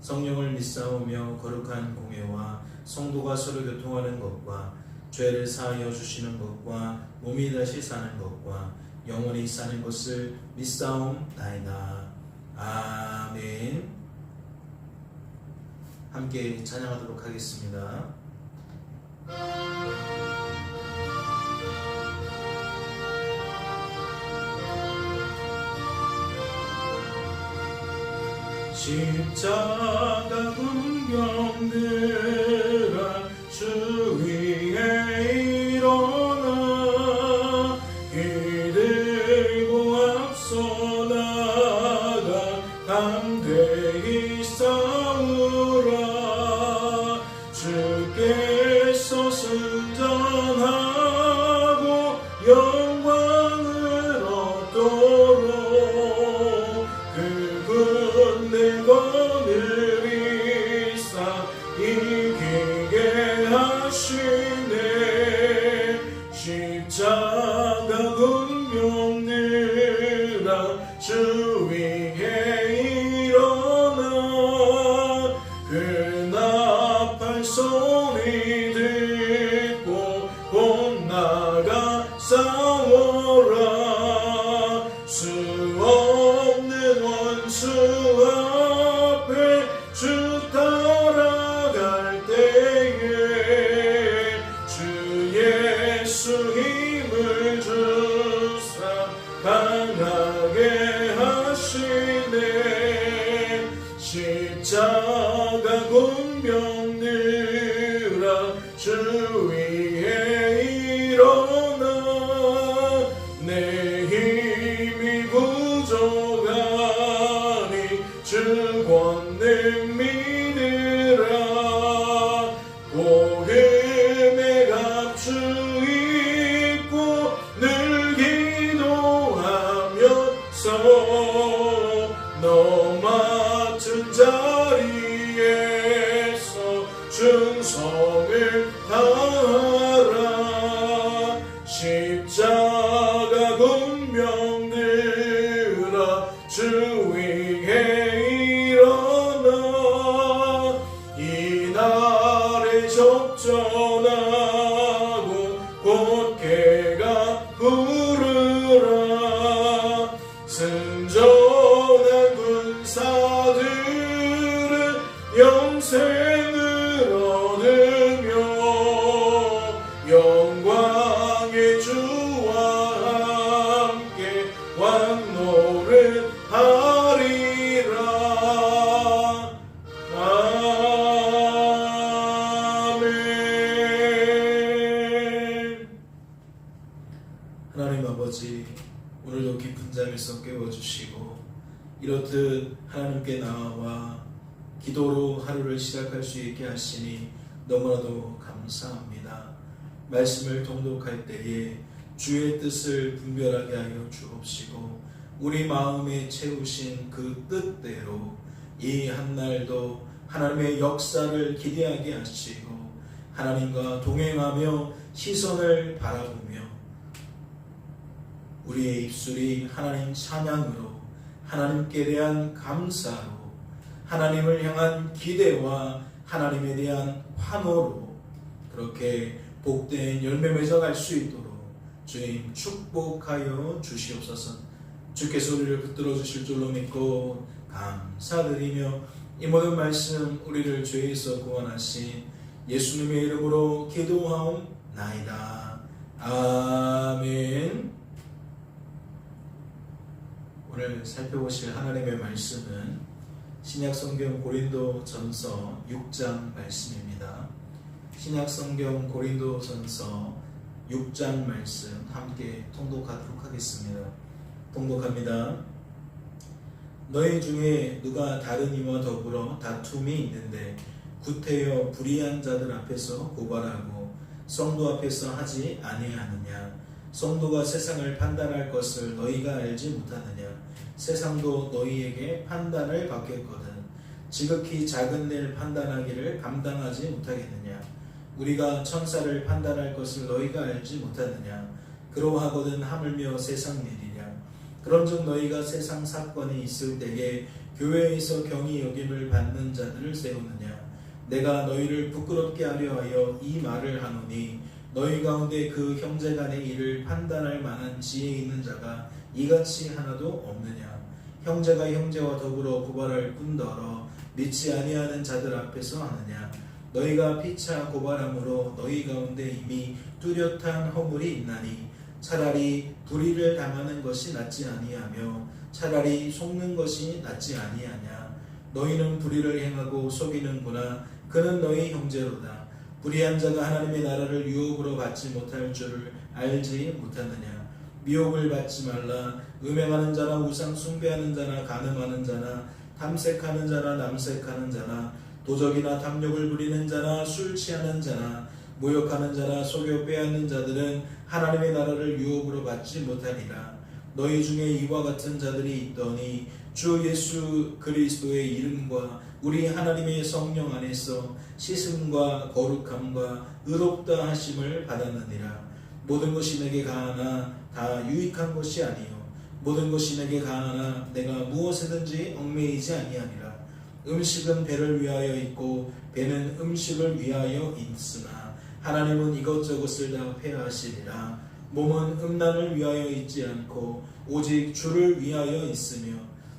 성령을 믿사오며 거룩한 공예와 성도가 서로 교통하는 것과 죄를 사하여 주시는 것과 몸이 다시 사는 것과 영원히 사는 것을 믿사옵나이다 아멘 함께 찬양하도록 하겠습니다. 십자가 군병들아 주위 기 이렇듯 하나님께 나와 기도로 하루를 시작할 수 있게 하시니 너무나도 감사합니다. 말씀을 통독할 때에 주의 뜻을 분별하게 하여 주옵시고 우리 마음에 채우신 그 뜻대로 이 한날도 하나님의 역사를 기대하게 하시고 하나님과 동행하며 시선을 바라보며 우리의 입술이 하나님 찬양으로 하나님께 대한 감사로 하나님을 향한 기대와 하나님에 대한 환호로 그렇게 복된 열매 맺어갈 수 있도록 주님 축복하여 주시옵소서 주께서 우리를 붙들어 주실 줄로 믿고 감사드리며 이 모든 말씀 우리를 죄에서 구원하신 예수님의 이름으로 기도하옵나이다. 아멘. 오늘 살펴보실 하나님의 말씀은 신약 성경 고린도 전서 6장 말씀입니다. 신약 성경 고린도 전서 6장 말씀 함께 통독하도록 하겠습니다. 통독합니다. 너희 중에 누가 다른 이와 더불어 다툼이 있는데 구태여 불의한 자들 앞에서 고발하고 성도 앞에서 하지 아니하느냐 성도가 세상을 판단할 것을 너희가 알지 못하느냐 세상도 너희에게 판단을 받겠거든. 지극히 작은 일 판단하기를 감당하지 못하겠느냐? 우리가 천사를 판단할 것을 너희가 알지 못하느냐? 그러하거든 하물며 세상 일이냐 그런즉 너희가 세상 사건이 있을 때에 교회에서 경히 여김을 받는 자들을 세우느냐? 내가 너희를 부끄럽게 하려 하여 이 말을 하노니 너희 가운데 그 형제 간의 일을 판단할 만한 지혜 있는 자가 이같이 하나도 없느냐? 형제가 형제와 더불어 고발할 뿐더러 믿지 아니하는 자들 앞에서 하느냐? 너희가 피차 고발함으로 너희 가운데 이미 뚜렷한 허물이 있나니 차라리 불의를 당하는 것이 낫지 아니하며 차라리 속는 것이 낫지 아니하냐? 너희는 불의를 행하고 속이는구나. 그는 너희 형제로다. 불의한 자가 하나님의 나라를 유혹으로 받지 못할 줄을 알지 못하느냐 미혹을 받지 말라. 음행하는 자나 우상 숭배하는 자나 간음하는 자나 탐색하는 자나 남색하는 자나 도적이나 탐욕을 부리는 자나 술 취하는 자나 모욕하는 자나 속여 빼앗는 자들은 하나님의 나라를 유혹으로 받지 못하리라. 너희 중에 이와 같은 자들이 있더니 주 예수 그리스도의 이름과 우리 하나님의 성령 안에서 씻음과 거룩함과 의롭다 하심을 받았느니라 모든 것이 내게 가하나 다 유익한 것이 아니요. 모든 것이 내게 가하나 내가 무엇에든지 얽매이지 아니하니라. 음식은 배를 위하여 있고 배는 음식을 위하여 있으나 하나님은 이것저것을 다 회하시리라. 몸은 음란을 위하여 있지 않고 오직 주를 위하여 있으며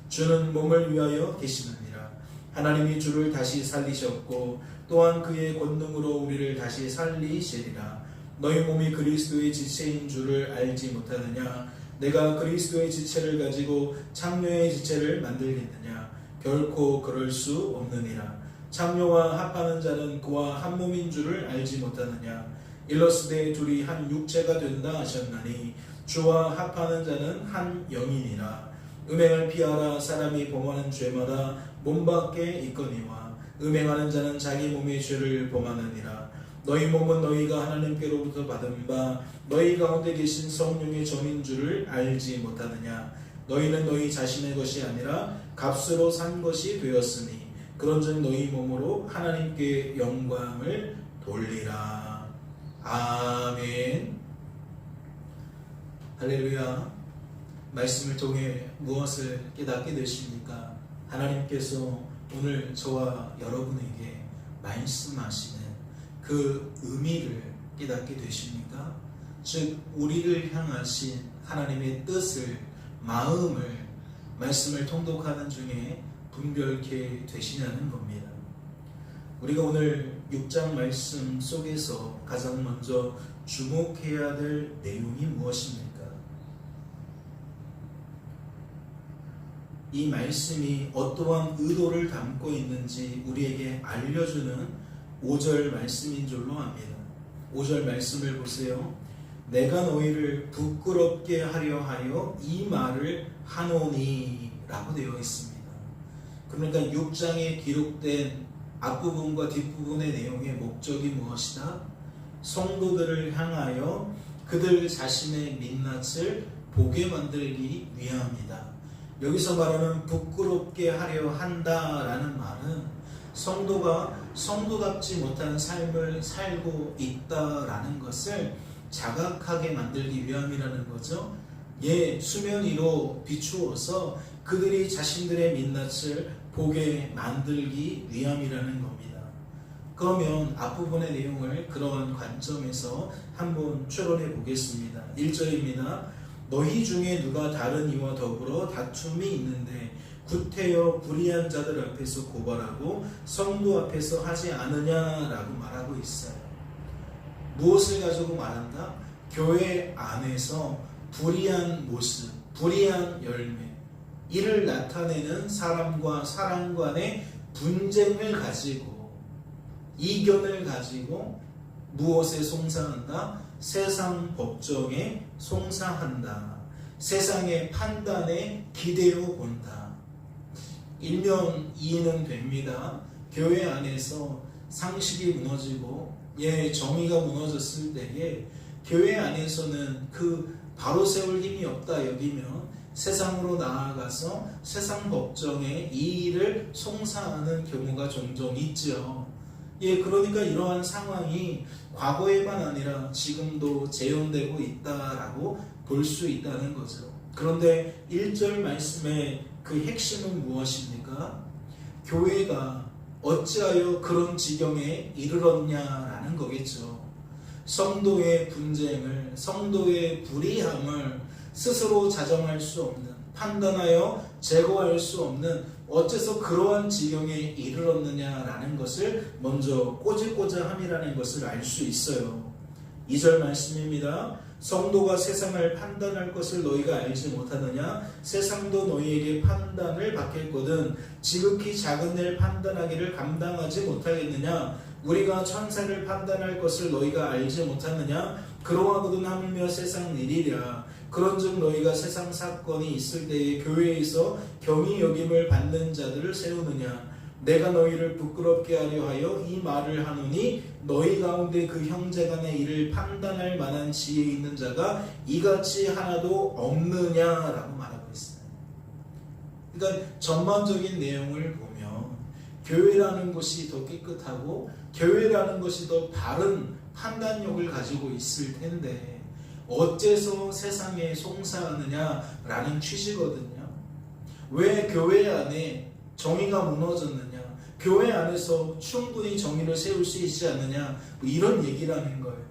주는 몸을 위하여 계시느니라. 하나님이 주를 다시 살리셨고 또한 그의 권능으로 우리를 다시 살리시리라 너희 몸이 그리스도의 지체인 줄을 알지 못하느냐? 내가 그리스도의 지체를 가지고 창녀의 지체를 만들겠느냐? 결코 그럴 수 없느니라. 창녀와 합하는 자는 그와 한 몸인 줄을 알지 못하느냐? 일러스되 둘이 한 육체가 된다 하셨나니 주와 합하는 자는 한 영이니라. 음행을 피하라. 사람이 범하는 죄마다 몸 밖에 있거니와 음행하는 자는 자기 몸의 죄를 범하느니라 너희 몸은 너희가 하나님께로부터 받은 바 너희 가운데 계신 성령의 전인 줄을 알지 못하느냐? 너희는 너희 자신의 것이 아니라 값으로 산 것이 되었으니 그런즉 너희 몸으로 하나님께 영광을 돌리라. 아멘. 할렐루야. 말씀을 통해 무엇을 깨닫게 되십니까? 하나님께서 오늘 저와 여러분에게 말씀하시는 그 의미를 깨닫게 되십니까? 즉 우리를 향하신 하나님의 뜻을 마음을 말씀을 통독하는 중에 분별케 되시냐는 겁니다. 우리가 오늘 6장 말씀 속에서 가장 먼저 주목해야 될 내용이 무엇입니까? 이 말씀이 어떠한 의도를 담고 있는지 우리에게 알려주는 5절 말씀인 줄로 압니다. 5절 말씀을 보세요. 내가 너희를 부끄럽게 하려 하여 이 말을 하노니 라고 되어 있습니다. 그러니까 6장에 기록된 앞부분과 뒷부분의 내용의 목적이 무엇이다? 성도들을 향하여 그들 자신의 민낯을 보게 만들기 위함이다. 여기서 말하는 부끄럽게 하려 한다라는 말은 성도가 성도답지 못한 삶을 살고 있다라는 것을 자각하게 만들기 위함이라는 거죠. 예, 수면 위로 비추어서 그들이 자신들의 민낯을 보게 만들기 위함이라는 겁니다. 그러면 앞부분의 내용을 그러한 관점에서 한번 추론해 보겠습니다. 1절입니다. 너희 중에 누가 다른 이와 더불어 다툼이 있는데 구태여 불의한 자들 앞에서 고발하고 성도 앞에서 하지 않느냐라고 말하고 있어요. 무엇을 가지고 말한다? 교회 안에서 불의한 모습, 불의한 열매, 이를 나타내는 사람과 사람 간의 분쟁을 가지고 이견을 가지고 무엇에 송사한다? 세상 법정에 송사한다. 세상의 판단에 기대어 본다. 일면 이해는 됩니다. 교회 안에서 상식이 무너지고 예 정의가 무너졌을 때에 교회 안에서는 그 바로 세울 힘이 없다 여기면 세상으로 나아가서 세상 법정에 이 일을 송사하는 경우가 종종 있죠. 예, 그러니까 이러한 상황이 과거에만 아니라 지금도 재현되고 있다라고 볼 수 있다는 거죠. 그런데 1절 말씀의 그 핵심은 무엇입니까? 교회가 어찌하여 그런 지경에 이르렀냐라는 거겠죠. 성도의 분쟁을, 성도의 불의함을 스스로 자정할 수 없는, 판단하여 제거할 수 없는 어째서 그러한 지경에 이르렀느냐라는 것을 먼저 꼬질꼬질함이라는 것을 알 수 있어요. 2절 말씀입니다. 성도가 세상을 판단할 것을 너희가 알지 못하느냐? 세상도 너희에게 판단을 받겠거든 지극히 작은 일 판단하기를 감당하지 못하겠느냐? 우리가 천사를 판단할 것을 너희가 알지 못하느냐? 그러하거든 하물며 세상 일이랴. 그런즉 너희가 세상 사건이 있을 때에 교회에서 경히 여김을 받는 자들을 세우느냐? 내가 너희를 부끄럽게 하려 하여 이 말을 하노니 너희 가운데 그 형제간의 일을 판단할 만한 지혜 있는 자가 이같이 하나도 없느냐라고 말하고 있어요. 그러니까 전반적인 내용을 보면 교회라는 것이 더 깨끗하고 교회라는 것이 더 바른 판단력을 가지고 있을 텐데 어째서 세상에 송사하느냐라는 취지거든요. 왜 교회 안에 정의가 무너졌느냐? 교회 안에서 충분히 정의를 세울 수 있지 않느냐? 뭐 이런 얘기라는 거예요.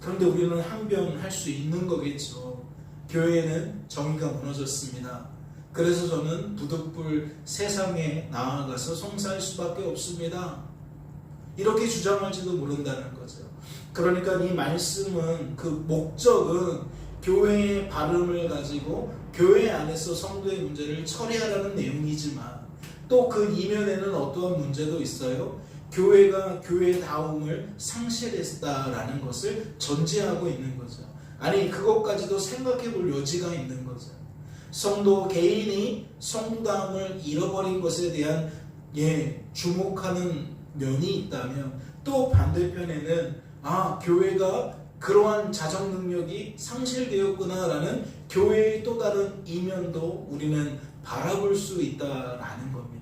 그런데 우리는 항변 할 수 있는 거겠죠. 교회는 정의가 무너졌습니다. 그래서 저는 부득불 세상에 나아가서 송사할 수밖에 없습니다. 이렇게 주장할지도 모른다는 거죠. 그러니까 이 말씀은 그 목적은 교회의 발음을 가지고 교회 안에서 성도의 문제를 처리하라는 내용이지만 또 그 이면에는 어떠한 문제도 있어요. 교회가 교회다움을 상실했다라는 것을 전제하고 있는 거죠. 아니 그것까지도 생각해 볼 여지가 있는 거죠. 성도 개인이 성도다움을 잃어버린 것에 대한 예 주목하는 면이 있다면 또 반대편에는 아 교회가 그러한 자정 능력이 상실되었구나라는 교회의 또 다른 이면도 우리는 바라볼 수 있다라는 겁니다.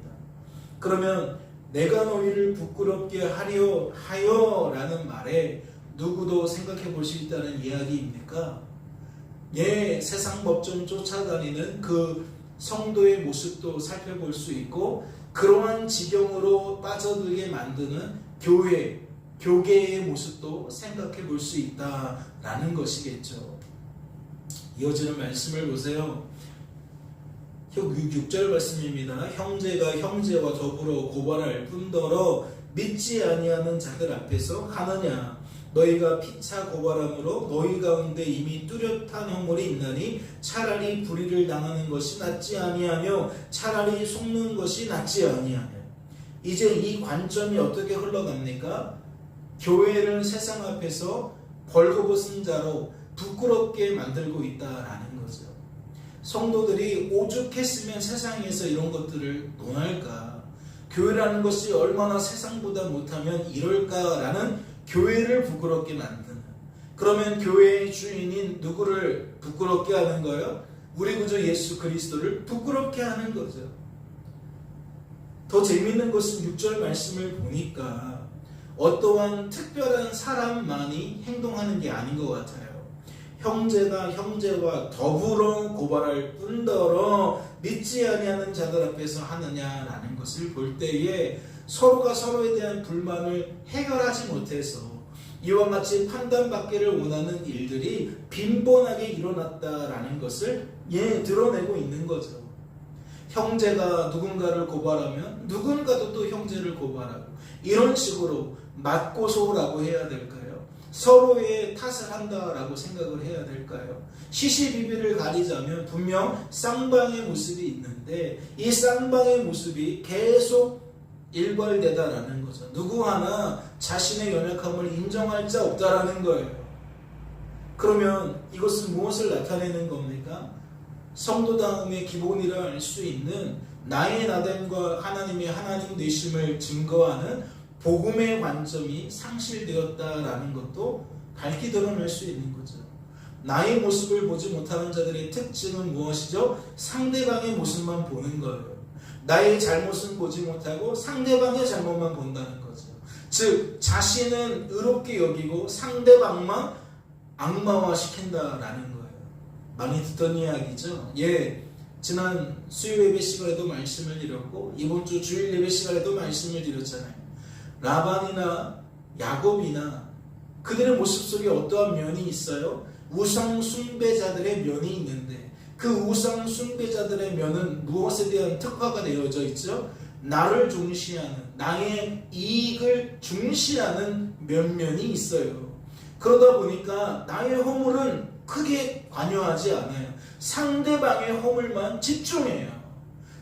그러면 내가 너희를 부끄럽게 하려 하여라는 말에 누구도 생각해 볼 수 있다는 이야기입니까? 예, 세상 법정 쫓아다니는 그 성도의 모습도 살펴볼 수 있고 그러한 지경으로 빠져들게 만드는 교회, 교계의 모습도 생각해 볼 수 있다라는 것이겠죠. 이어지는 말씀을 보세요. 6절 말씀입니다. 형제가 형제와 더불어 고발할 뿐더러 믿지 아니하는 자들 앞에서 하느냐 너희가 피차 고발함으로 너희 가운데 이미 뚜렷한 허물이 있나니 차라리 불의를 당하는 것이 낫지 아니하며 차라리 속는 것이 낫지 아니하며 이제 이 관점이 어떻게 흘러갑니까? 교회를 세상 앞에서 벌거벗은 자로 부끄럽게 만들고 있다라는. 성도들이 오죽했으면 세상에서 이런 것들을 논할까? 교회라는 것이 얼마나 세상보다 못하면 이럴까라는 교회를 부끄럽게 만드는. 그러면 교회의 주인인 누구를 부끄럽게 하는 거예요? 우리 구주 예수 그리스도를 부끄럽게 하는 거죠. 더 재밌는 것은 6절 말씀을 보니까 어떠한 특별한 사람만이 행동하는 게 아닌 것 같아요. 형제가 형제와 더불어 고발할 뿐더러 믿지 아니하는 자들 앞에서 하느냐라는 것을 볼 때에 서로가 서로에 대한 불만을 해결하지 못해서 이와 같이 판단받기를 원하는 일들이 빈번하게 일어났다라는 것을 예 드러내고 있는 거죠. 형제가 누군가를 고발하면 누군가도 또 형제를 고발하고 이런 식으로 맞고소라고 해야 될까요? 서로의 탓을 한다라고 생각을 해야 될까요? 시시비비를 가리자면 분명 쌍방의 모습이 있는데 이 쌍방의 모습이 계속 일벌되다라는 거죠. 누구 하나 자신의 연약함을 인정할 자 없다라는 거예요. 그러면 이것은 무엇을 나타내는 겁니까? 성도다움의 기본이라 할 수 있는 나의 나됨과 하나님의 하나님 되심을 증거하는 복음의 관점이 상실되었다라는 것도 밝히 드러낼 수 있는 거죠. 나의 모습을 보지 못하는 자들의 특징은 무엇이죠? 상대방의 모습만 보는 거예요. 나의 잘못은 보지 못하고 상대방의 잘못만 본다는 거죠. 즉, 자신은 의롭게 여기고 상대방만 악마화 시킨다라는 거예요. 많이 듣던 이야기죠. 예, 지난 수요 예배 시간에도 말씀을 드렸고 이번 주 주일 예배 시간에도 말씀을 드렸잖아요. 라반이나 야곱이나 그들의 모습 속에 어떠한 면이 있어요? 우상 숭배자들의 면이 있는데 그 우상 숭배자들의 면은 무엇에 대한 특화가 되어져 있죠? 나를 중시하는 나의 이익을 중시하는 면면이 있어요. 그러다 보니까 나의 허물은 크게 관여하지 않아요. 상대방의 허물만 집중해요.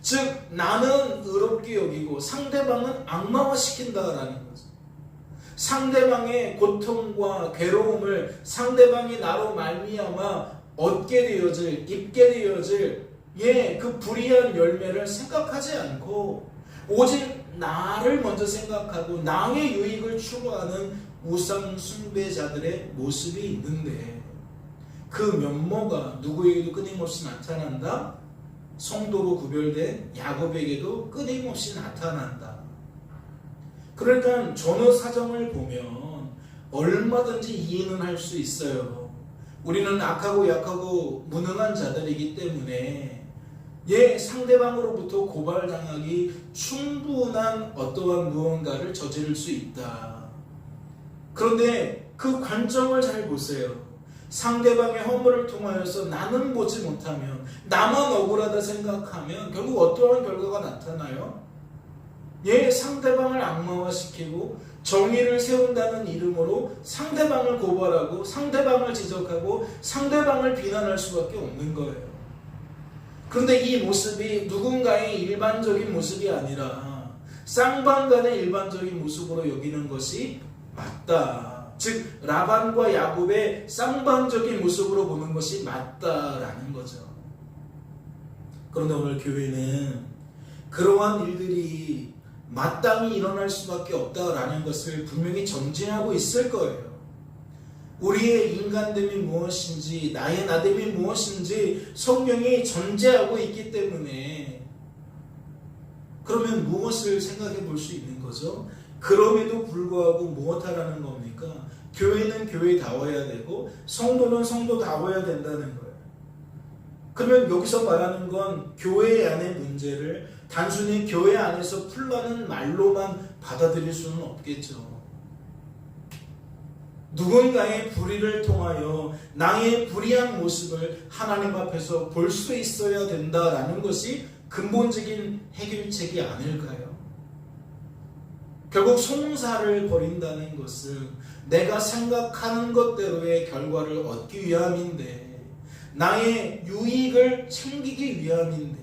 즉 나는 의롭게 여기고 상대방은 악마화 시킨다라는 거죠. 상대방의 고통과 괴로움을 상대방이 나로 말미암아 얻게 되어질 입게 되어질 예 그 불의한 열매를 생각하지 않고 오직 나를 먼저 생각하고 나의 유익을 추구하는 우상 숭배자들의 모습이 있는데 그 면모가 누구에게도 끊임없이 나타난다. 성도로 구별된 야곱에게도 끊임없이 나타난다. 그러니까 전후 사정을 보면 얼마든지 이해는 할 수 있어요. 우리는 악하고 약하고 무능한 자들이기 때문에 예 상대방으로부터 고발당하기 충분한 어떠한 무언가를 저지를 수 있다. 그런데 그 관점을 잘 보세요. 상대방의 허물을 통하여서 나는 보지 못하면 나만 억울하다 생각하면 결국 어떠한 결과가 나타나요? 예, 상대방을 악마화시키고 정의를 세운다는 이름으로 상대방을 고발하고 상대방을 지적하고 상대방을 비난할 수밖에 없는 거예요. 그런데 이 모습이 누군가의 일반적인 모습이 아니라 쌍방간의 일반적인 모습으로 여기는 것이 맞다. 즉 라반과 야곱의 쌍방적인 모습으로 보는 것이 맞다라는 거죠. 그런데 오늘 교회는 그러한 일들이 마땅히 일어날 수밖에 없다라는 것을 분명히 전제하고 있을 거예요. 우리의 인간됨이 무엇인지, 나의 나됨이 무엇인지 성경이 전제하고 있기 때문에 그러면 무엇을 생각해 볼 수 있는 거죠? 그럼에도 불구하고 무엇하라는 겁니까? 교회는 교회다워야 되고 성도는 성도다워야 된다는 거예요. 그러면 여기서 말하는 건 교회 안의 문제를 단순히 교회 안에서 풀라는 말로만 받아들일 수는 없겠죠. 누군가의 불의를 통하여 나의 불의한 모습을 하나님 앞에서 볼 수 있어야 된다라는 것이 근본적인 해결책이 아닐까요? 결국 송사를 버린다는 것은 내가 생각하는 것대로의 결과를 얻기 위함인데 나의 유익을 챙기기 위함인데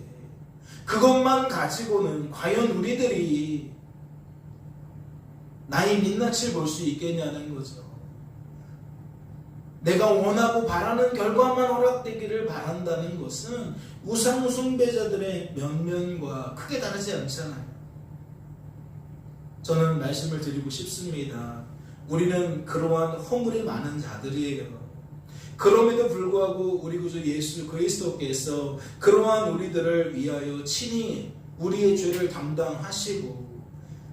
그것만 가지고는 과연 우리들이 나의 민낯을 볼 수 있겠냐는 거죠. 내가 원하고 바라는 결과만 허락되기를 바란다는 것은 우상숭배자들의 면면과 크게 다르지 않잖아요. 저는 말씀을 드리고 싶습니다. 우리는 그러한 허물이 많은 자들이에요. 그럼에도 불구하고 우리 구주 예수 그리스도께서 그러한 우리들을 위하여 친히 우리의 죄를 담당하시고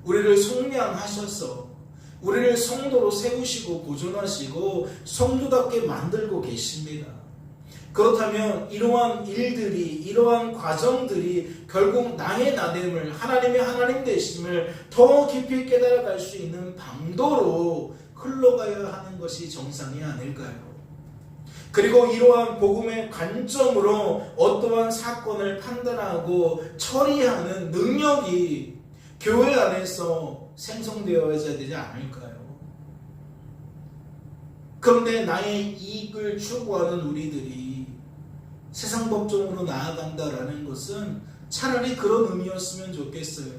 우리를 속량하셔서 우리를 성도로 세우시고 보존하시고 성도답게 만들고 계십니다. 그렇다면 이러한 일들이 이러한 과정들이 결국 나의 나됨을 하나님의 하나님 되심을 더 깊이 깨달아갈 수 있는 방도로 흘러가야 하는 것이 정상이 아닐까요? 그리고 이러한 복음의 관점으로 어떠한 사건을 판단하고 처리하는 능력이 교회 안에서 생성되어야 되지 않을까요? 그런데 나의 이익을 추구하는 우리들이 세상 법정으로 나아간다라는 것은 차라리 그런 의미였으면 좋겠어요.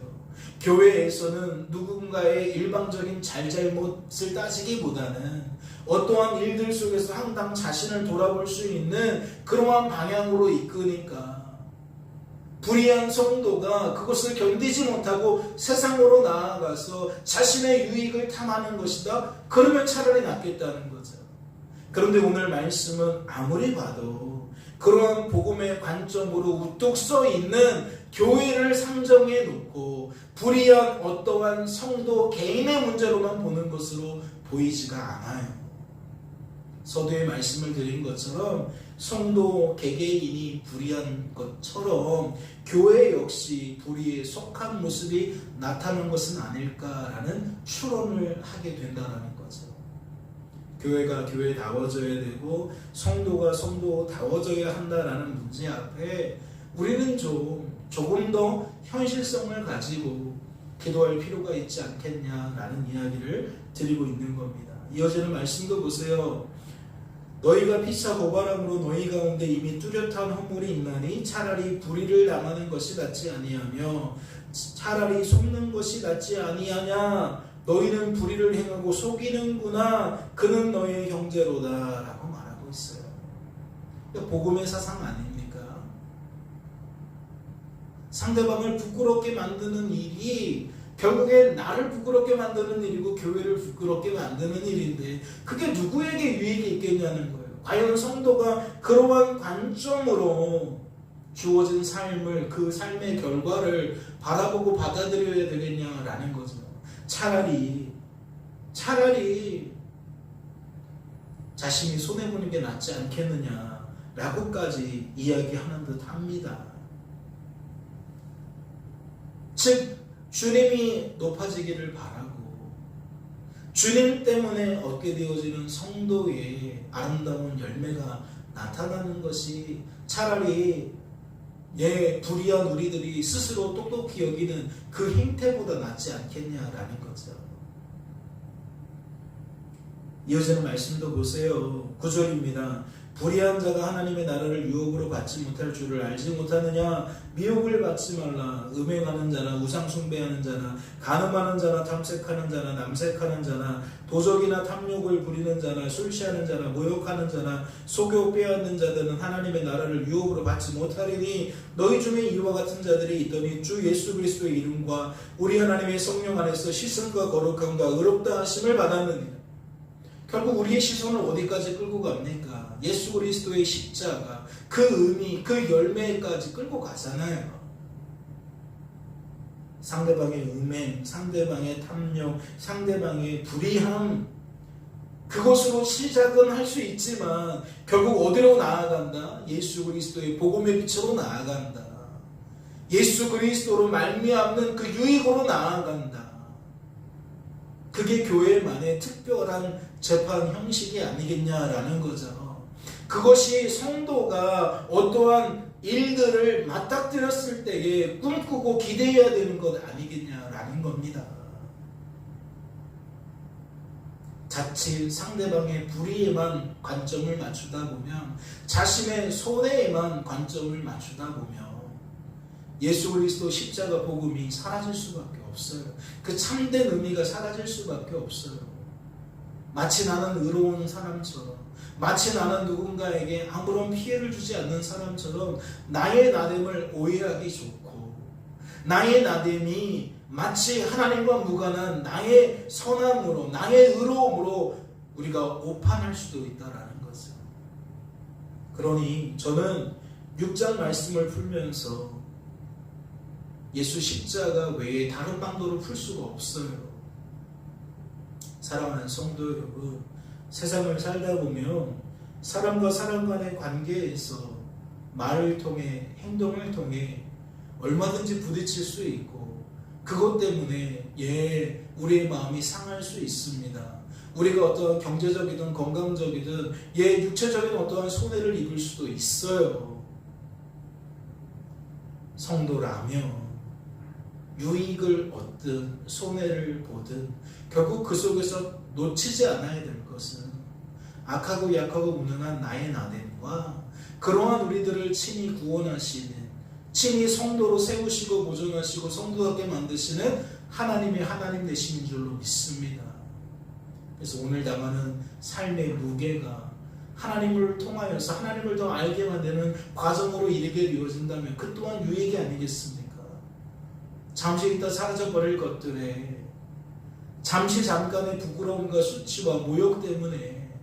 교회에서는 누군가의 일방적인 잘잘못을 따지기보다는 어떠한 일들 속에서 항상 자신을 돌아볼 수 있는 그러한 방향으로 이끄니까 불의한 성도가 그것을 견디지 못하고 세상으로 나아가서 자신의 유익을 탐하는 것이다. 그러면 차라리 낫겠다는 거죠. 그런데 오늘 말씀은 아무리 봐도 그러한 복음의 관점으로 우뚝 서 있는 교회를 상정해 놓고 불의한 어떠한 성도 개인의 문제로만 보는 것으로 보이지가 않아요. 서두에 말씀을 드린 것처럼 성도 개개인이 불의한 것처럼 교회 역시 불의에 속한 모습이 나타나는 것은 아닐까라는 추론을 하게 된다는 거죠. 교회가 교회다워져야 되고 성도가 성도다워져야 한다라는 문제 앞에 우리는 좀 조금 더 현실성을 가지고 기도할 필요가 있지 않겠냐라는 이야기를 드리고 있는 겁니다. 이어지는 말씀도 보세요. 너희가 피차 고발함으로 너희 가운데 이미 뚜렷한 허물이 있나니 차라리 불의를 당하는 것이 낫지 아니하며 차라리 속는 것이 낫지 아니하냐 너희는 불의를 행하고 속이는구나 그는 너희의 형제로다 라고 말하고 있어요. 복음의 사상 아닙니까? 상대방을 부끄럽게 만드는 일이 결국에 나를 부끄럽게 만드는 일이고 교회를 부끄럽게 만드는 일인데 그게 누구에게 유익이 있겠냐는 거예요. 과연 성도가 그러한 관점으로 주어진 삶을 그 삶의 결과를 바라보고 받아들여야 되겠냐라는 거죠. 차라리 차라리 자신이 손해 보는 게 낫지 않겠느냐 라고까지 이야기하는 듯 합니다. 즉 주님이 높아지기를 바라고 주님 때문에 얻게 되어지는 성도의 아름다운 열매가 나타나는 것이 차라리 예, 불의한 우리들이 스스로 똑똑히 여기는 그 행태보다 낫지 않겠냐라는 거죠. 이어지는 말씀도 보세요. 구절입니다. 불의한 자가 하나님의 나라를 유혹으로 받지 못할 줄을 알지 못하느냐? 미혹을 받지 말라. 음행하는 자나 우상 숭배하는 자나 간음하는 자나 탐색하는 자나 남색하는 자나 도적이나 탐욕을 부리는 자나 술 취하는 자나 모욕하는 자나 속여 빼앗는 자들은 하나님의 나라를 유혹으로 받지 못하리니 너희 중에 이와 같은 자들이 있더니 주 예수 그리스도의 이름과 우리 하나님의 성령 안에서 시승과 거룩함과 의롭다 하심을 받았느니라 결국 우리의 시선을 어디까지 끌고 갑니까? 예수 그리스도의 십자가 그 의미 그 열매까지 끌고 가잖아요. 상대방의 음행, 상대방의 탐욕, 상대방의 불의함 그것으로 시작은 할 수 있지만 결국 어디로 나아간다? 예수 그리스도의 복음의 빛으로 나아간다. 예수 그리스도로 말미암는 그 유익으로 나아간다. 그게 교회만의 특별한 재판 형식이 아니겠냐라는 거죠. 그것이 성도가 어떠한 일들을 맞닥뜨렸을 때에 꿈꾸고 기대해야 되는 것 아니겠냐라는 겁니다. 자칫 상대방의 불의에만 관점을 맞추다 보면 자신의 손해에만 관점을 맞추다 보면 예수 그리스도 십자가 복음이 사라질 수밖에 없어요. 그 참된 의미가 사라질 수밖에 없어요. 마치 나는 의로운 사람처럼 마치 나는 누군가에게 아무런 피해를 주지 않는 사람처럼 나의 나됨을 오해하기 좋고 나의 나됨이 마치 하나님과 무관한 나의 선함으로 나의 의로움으로 우리가 오판할 수도 있다라는 거죠. 그러니 저는 6장 말씀을 풀면서 예수 십자가 외에 다른 방도로 풀 수가 없어요. 사랑하는 성도 여러분, 세상을 살다 보면 사람과 사람 간의 관계에서 말을 통해 행동을 통해 얼마든지 부딪힐 수 있고 그것 때문에 예 우리의 마음이 상할 수 있습니다. 우리가 어떤 경제적이든 건강적이든 예 육체적인 어떠한 손해를 입을 수도 있어요. 성도라면 유익을 얻든 손해를 보든 결국 그 속에서 놓치지 않아야 될 것은 악하고 약하고 무능한 나의 나됨과 그러한 우리들을 친히 구원하시는 친히 성도로 세우시고 보존하시고 성도하게 만드시는 하나님의 하나님 되시는 줄로 믿습니다. 그래서 오늘 당하는 삶의 무게가 하나님을 통하여서 하나님을 더 알게 만드는 과정으로 이르게 되어진다면 그 또한 유익이 아니겠습니까? 잠시 있다 사라져버릴 것들에 잠시 잠깐의 부끄러움과 수치와 모욕 때문에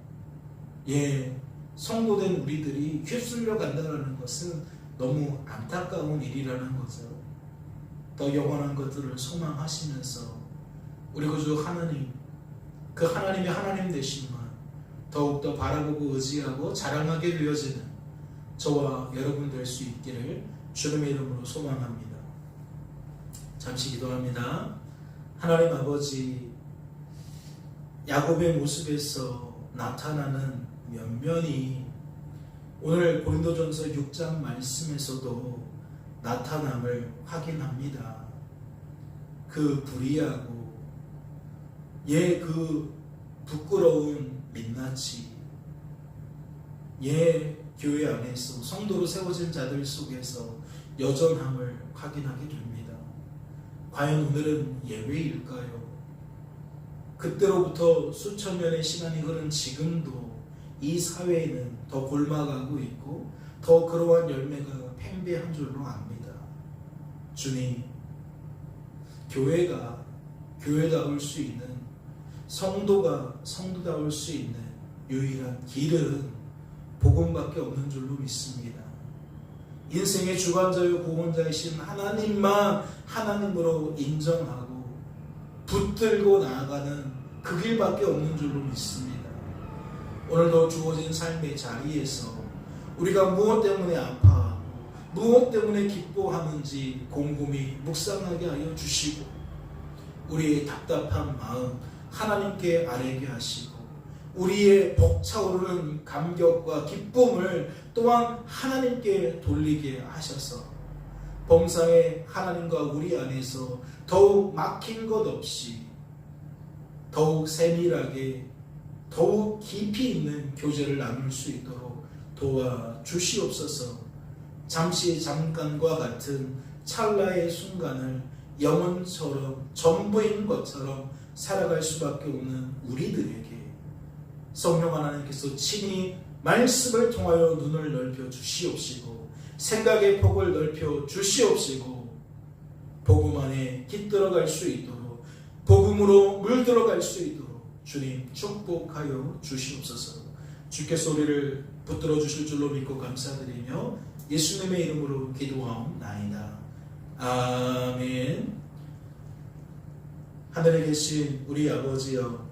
예 성도된 우리들이 휩쓸려 간다는 것은 너무 안타까운 일이라는 거죠. 더 영원한 것들을 소망하시면서 우리 구주 하나님 그 하나님의 하나님 되심만 더욱더 바라보고 의지하고 자랑하게 되어지는 저와 여러분 될 수 있기를 주님의 이름으로 소망합니다. 잠시 기도합니다. 하나님 아버지 야곱의 모습에서 나타나는 면면이 오늘 고린도전서 6장 말씀에서도 나타남을 확인합니다. 그 불의하고 예 그 부끄러운 민낯이 예 교회 안에서 성도로 세워진 자들 속에서 여전함을 확인하게 됩니다. 과연 오늘은 예외일까요? 그때로부터 수천 년의 시간이 흐른 지금도 이 사회에는 더 골마가고 있고 더 그러한 열매가 팽배한 줄로 압니다. 주님, 교회가 교회다울 수 있는 성도가 성도다울 수 있는 유일한 길은 복음밖에 없는 줄로 믿습니다. 인생의 주관자요 구원자이신 하나님만 하나님으로 인정하고 붙들고 나아가는 그 길밖에 없는 줄로 믿습니다. 오늘도 주어진 삶의 자리에서 우리가 무엇 때문에 아파하고 무엇 때문에 기뻐하는지 곰곰이 묵상하게 하여 주시고 우리의 답답한 마음 하나님께 아뢰게 하시고 우리의 벅차오르는 감격과 기쁨을 또한 하나님께 돌리게 하셔서 범상의 하나님과 우리 안에서 더욱 막힌 것 없이 더욱 세밀하게 더욱 깊이 있는 교제를 나눌 수 있도록 도와 주시옵소서. 잠시 잠깐과 같은 찰나의 순간을 영혼처럼 전부인 것처럼 살아갈 수밖에 없는 우리들에게 성령 하나님께서 친히 말씀을 통하여 눈을 넓혀 주시옵시고 생각의 폭을 넓혀 주시옵시고 복음 안에 깃들어갈 수 있도록 복음으로 물들어갈 수 있도록 주님 축복하여 주시옵소서. 주께서 우리를 붙들어 주실 줄로 믿고 감사드리며 예수님의 이름으로 기도하옵나이다. 아멘. 하늘에 계신 우리 아버지여